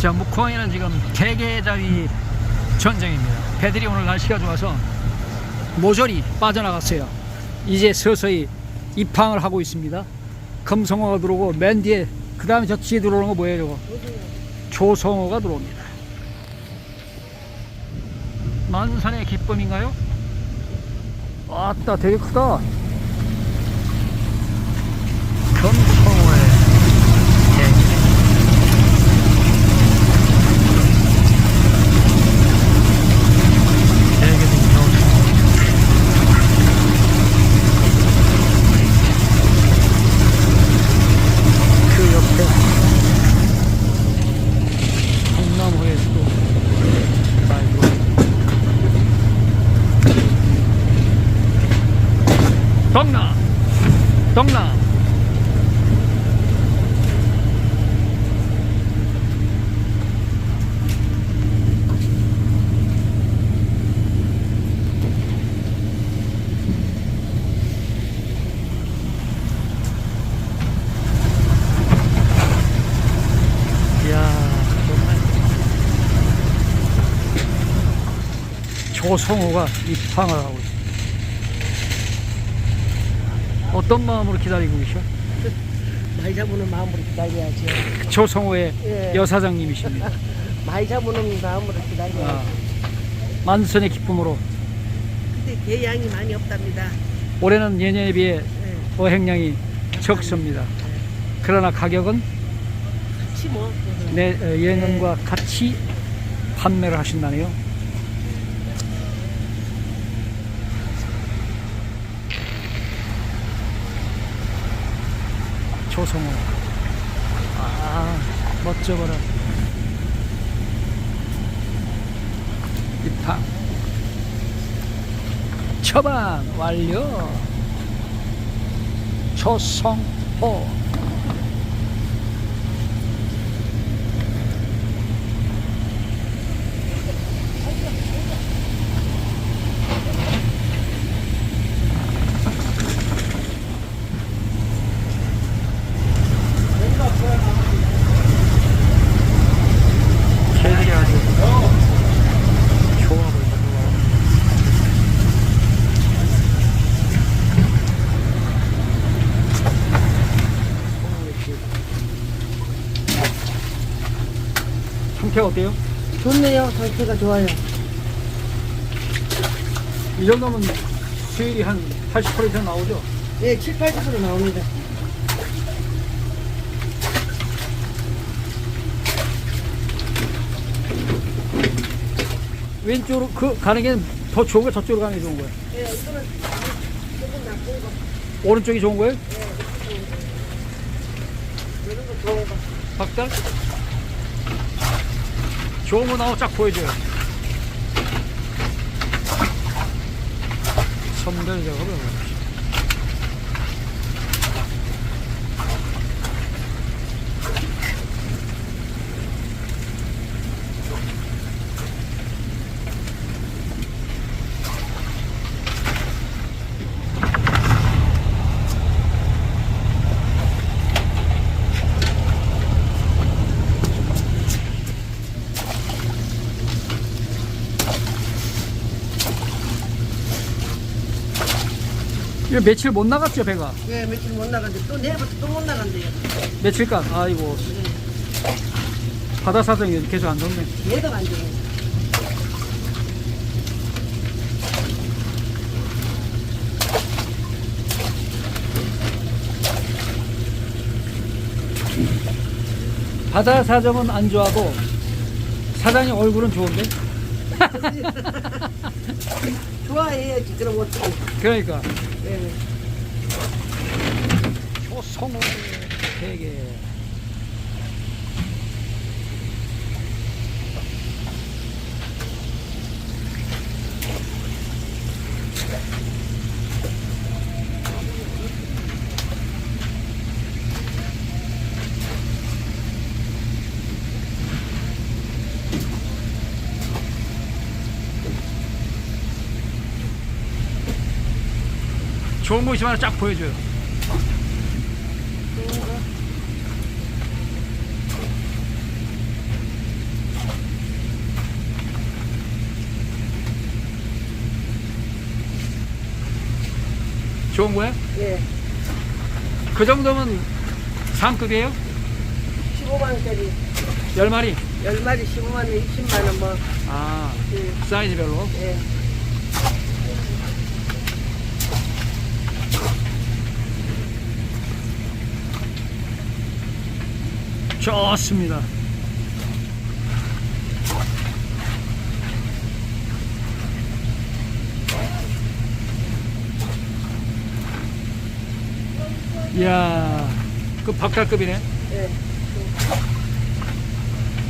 자, 묵호항에는 지금 대게잡이 전쟁입니다. 배들이 오늘 날씨가 좋아서 모조리 빠져나갔어요. 이제 서서히 입항을 하고 있습니다. 금성어가 들어오고 맨 뒤에 그 다음에 저 뒤에 들어오는 거 뭐예요 저거? 조성어가 들어옵니다. 만산의 기쁨인가요? 왔다 되게 크다. 금성어의 대게. 대게들이 나오죠. 그 옆에 동남호에서도 아이고 동남 동남 이야 정말 조성호가 입항을 하고 있습니다. 어떤 마음으로 기다리고 계셔? 많이 잡으는 마음으로 기다려야죠. 조성호의 예. 여사장님이십니다. 많이 잡으는 마음으로 기다려야죠. 아, 만선의 기쁨으로 근데 개 양이 많이 없답니다. 올해는 예년에 비해 예. 어획량이 적습니다. 그러나 가격은 같이 뭐. 내 어, 예년과 같이 판매를 하신다네요. 조성호. 아, 멋져버려. 입항. 처방 완료. 조성호. 개들이 아주 좋아 보인다. 좋아. 상태가 어때요? 상태가 좋아요. 이 정도면 수율이 한 80% 이상 나오죠? 네, 7, 80% 나옵니다. 왼쪽으로 그 가는 게 더 좋은 거야? 저쪽으로 가는 게 좋은 거야? 네, 이거는 조금 나쁜 거. 오른쪽이 좋은 거예요? 이런 거 좋은 거. 박달? 좋은 거 나오고 쫙 보여줘요. 선별 작업을 이거 며칠 못 나갔죠, 배가? 네, 며칠 못 나간대. 또 내일부터 또 못 나간대요. 며칠간? 아이고. 바다 사정이 계속 안 좋네. 얘가 안 돼요. 바다 사정은 안 좋아도 사장님 얼굴은 좋은데? 좋아해야지. 그럼 어떻게. 그러니까. 네. 조성호 되게. 좋은 거 있으면 쫙 보여줘요. 좋은 거야? 예. 그 정도면 상급이에요? 15만 짜리. 열마리 10마리 15만 원, 20만 원 뭐. 아, 예. 사이즈별로? 예. 좋습니다. 이야, 그 박탈급이네. 예.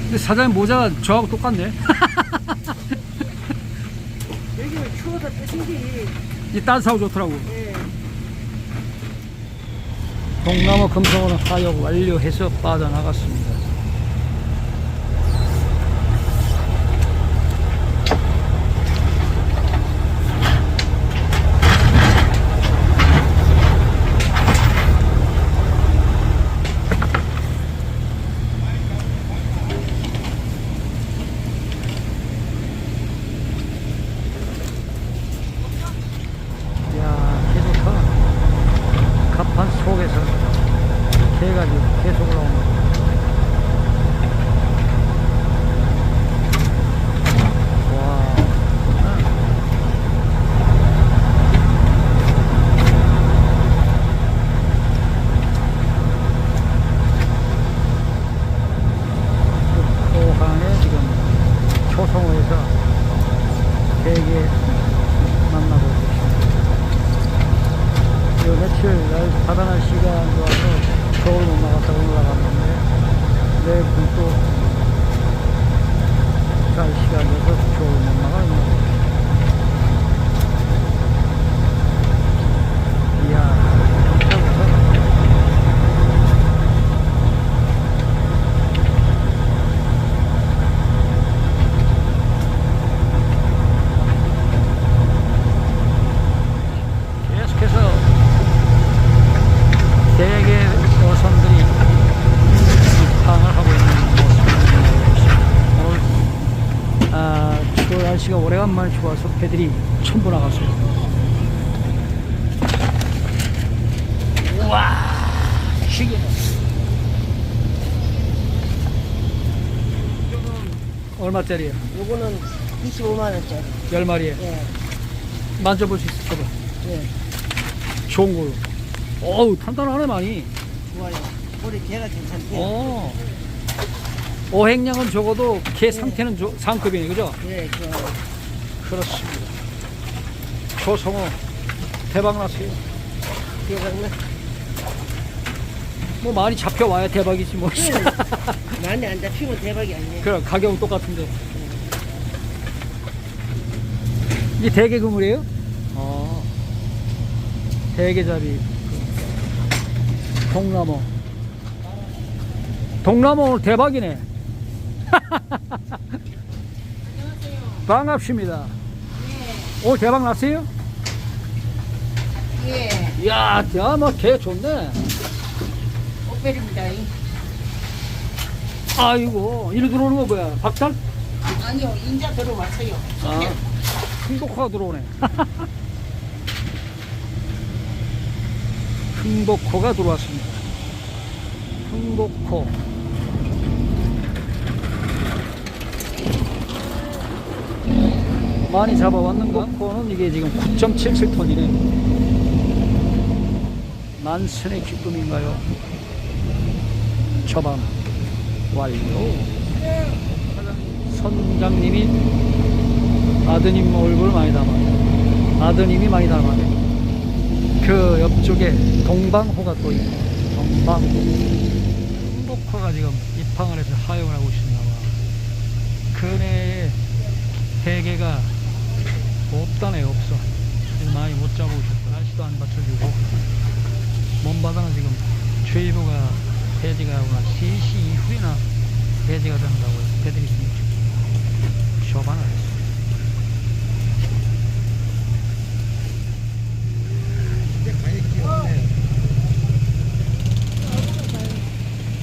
근데 사장님 모자가 저하고 똑같네. 여기는 추워서 뜨신지. 이 따뜻하고 좋더라고. 예. 동나무 금성으로 하역 완료해서 빠져나갔습니다. 야, 개 좋다. 갑판 속에서 개가 지금 계속 올라옵니다. 와. 좋다. 포항에 지금 초성호에서 개개 만나고 있습니다. 요 며칠 날 바다 날씨가 안 좋아서 겨울 못 나갔다가 올라갔는데 내일 또 날씨가 안 좋아서 겨울 못 나가 있는 이야 진짜 무서워 계속해서 대개 어선들이 입항을 하고 있는 모습입니다. 오늘 아, 추워 날씨가 배들이 천부 나갔어요. 우와, 시기네. 얼마짜리예요? 요거는 25만 원짜리. 열 마리에 예. 만져볼 수 있어. 줘봐. 예. 좋은 걸로. 어우 단단하네 많이. 좋아요. 우리 개가 괜찮대요. 어. 어획량은 적어도 개 상태는 조- 상급이네, 그죠? 예, 좋아요. 그렇습니다. 초성어 대박 났어요. 개가 뭐 많이 잡혀 와야 대박이지 뭐. 많이 안 잡히면 대박이 아니에요. 그럼 가격은 똑같은데. 이게 대게 그물이에요? 어. 대게잡이. 동남어. 동남어 오늘 대박이네. 반갑습니다. 오늘 대박 났어요? 예. 이야, 야, 뭐, 개 좋네. 옥벨입니다. 아이고, 이리 들어오는 거 뭐야? 박살? 아니요, 인자 들어왔어요. 아, 흥복호가 들어오네. 흥복호가 들어왔습니다. 흥복호. 많이 잡아왔는가? 그거는 이게 지금 9.77톤이네. 만선의 기쁨인가요? 처방 완료. 선장님이 아드님 얼굴 많이 담아. 아드님이 많이 담아네. 그 옆쪽에 동방호가 또 있네. 동방호. 흥복호가 지금 입항을 해서 하용을 하고 봐. 근해에 대게가 없다네, 없어. 그래서 많이 못 잡아오셨고, 날씨도 안 받쳐주고, 먼바다는 지금 최이보가 배지가 하고 한 3시 이후에나 배지가 된다고 배들이 지금 쇼반을 했어.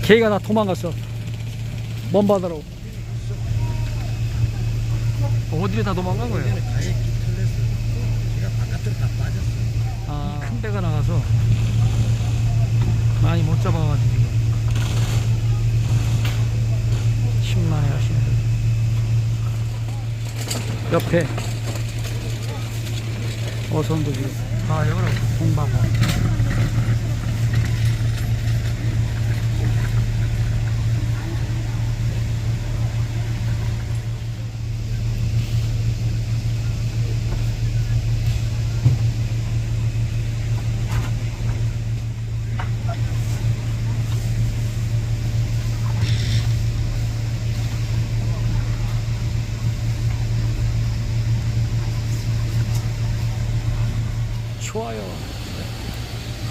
개가 다 도망갔어. 먼 바다로. 어디로 다 도망간 거예요? 아, 판매가 나가서 많이 못 잡아가지고 지금. 10만에 하시는 분. 옆에 어선도 지금. 아 여기로 공방어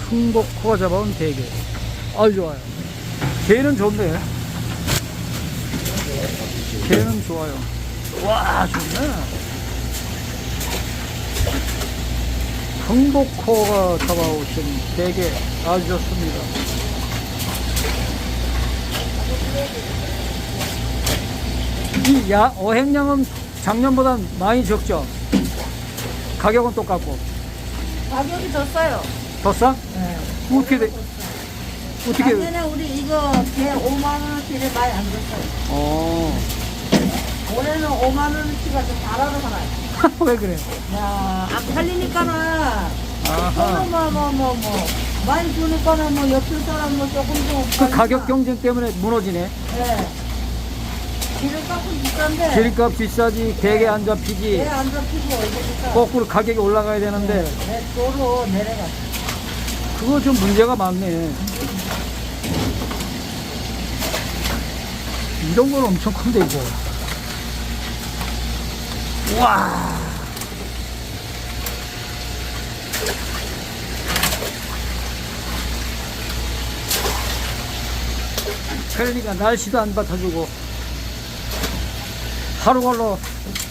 흥복호가 잡아온 대게. 아주 좋아요. 게는 좋네. 게는 좋아요. 와, 좋네. 흥복호가 잡아오신 대게 아주 좋습니다. 이 야, 어획량은 작년보다 많이 적죠? 가격은 똑같고. 가격이 더 싸요. 더 싸? 네. 어떻게 돼? 어떻게 돼? 작년에 우리 이거 개 5만 원어치를 많이 안 줬어요. 어. 올해는 5만 원어치가 좀 달아서 가나요. 왜 그래? 야, 안 팔리니까는 아하. 뭐, 뭐, 뭐, 뭐, 많이 주니까는 뭐 옆에 사람 뭐 조금 좀. 그 가격 경쟁 때문에 무너지네. 네. 기름값은 비싼데. 기름값 비싸지, 대게 안 잡히지. 왜안 잡히고 이러니까. 거꾸로 가격이 올라가야 되는데, 네, 도로 내려가. 그거 좀 문제가 많네. 이런 건 엄청 큰데, 이거. 와. 그러니까 날씨도 안 받아주고 하루 걸러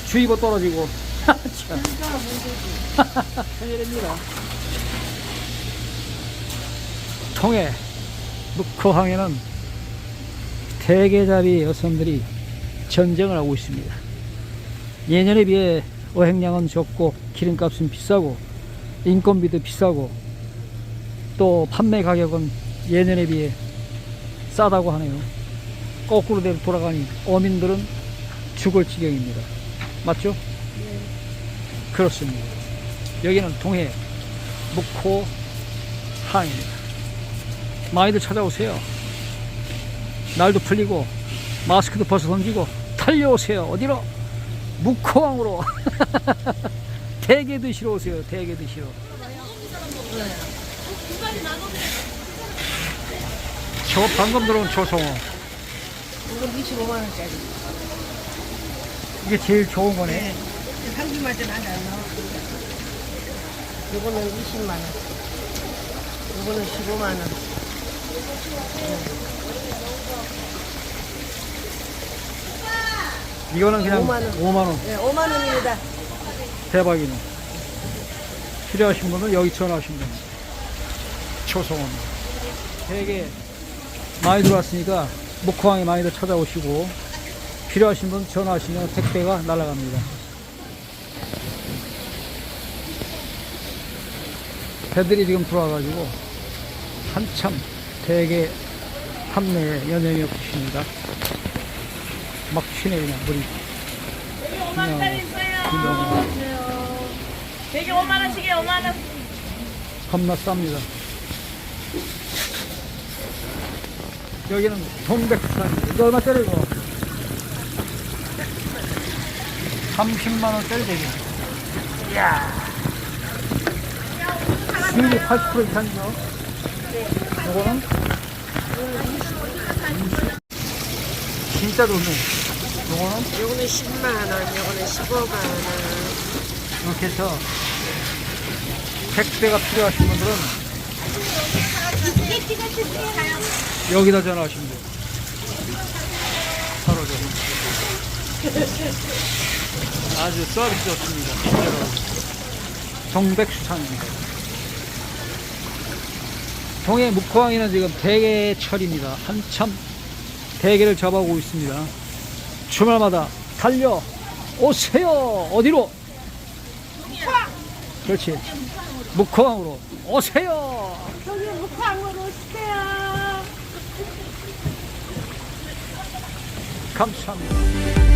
주의보 떨어지고 참. 큰일입니다. 통해 묵호항에는 대게잡이 여성들이 전쟁을 하고 있습니다. 예년에 비해 어획량은 적고 기름값은 비싸고 인건비도 비싸고 또 판매 가격은 예년에 비해 싸다고 하네요. 거꾸로 대로 돌아가니 어민들은 죽을 지경입니다. 맞죠? 그렇습니다. 여기는 동해 묵호 항입니다. 많이들 찾아오세요. 날도 풀리고 마스크도 벗어 던지고 달려오세요. 어디로? 묵호항으로. 대게 드시러 오세요. 대게 드시러. 저 방금 들어온 조성호. 이거 25만 원짜리. 이게 제일 좋은 거네. 네. 한 개만 좀 하지 않나? 이거는 20만 원. 이거는 15만 원. 이거는 그냥 5만 원. 5만 원. 네, 5만 원입니다. 대박이네. 필요하신 분은 여기 전화하시면 됩니다. 초성호입니다. 되게 많이 들어왔으니까 목호항에 많이들 찾아오시고 필요하신 분 전화하시면 택배가 날아갑니다. 배들이 지금 들어와가지고 한참 대게 판매에 연연이 없으십니다. 막 튀네 그냥 물이. 되게 5만 원짜리 있어요. 그냥 되게 5만 원씩에 5만 원. 겁나 쌉니다. 여기는 동백산입니다. 이거 얼마짜리 이거? 30만원짜리 되게. 이야. 수율이 80% 이상이죠? 이거는? 20. 진짜 좋네. 이거는? 요거는 10만 원, 요거는 15만 원. 이렇게 해서 택배가 필요하신 분들은 여기다 전화하시면 돼요. 바로 저. 아주 서비스 좋습니다. 진짜로. 동백수산입니다. 동해 묵호항에는 지금 대게철입니다. 한참 대게를 잡아오고 있습니다. 주말마다 달려 오세요. 어디로? 그렇지. 묵호항으로 오세요. 저기 묵항으로 오세요. 감사합니다.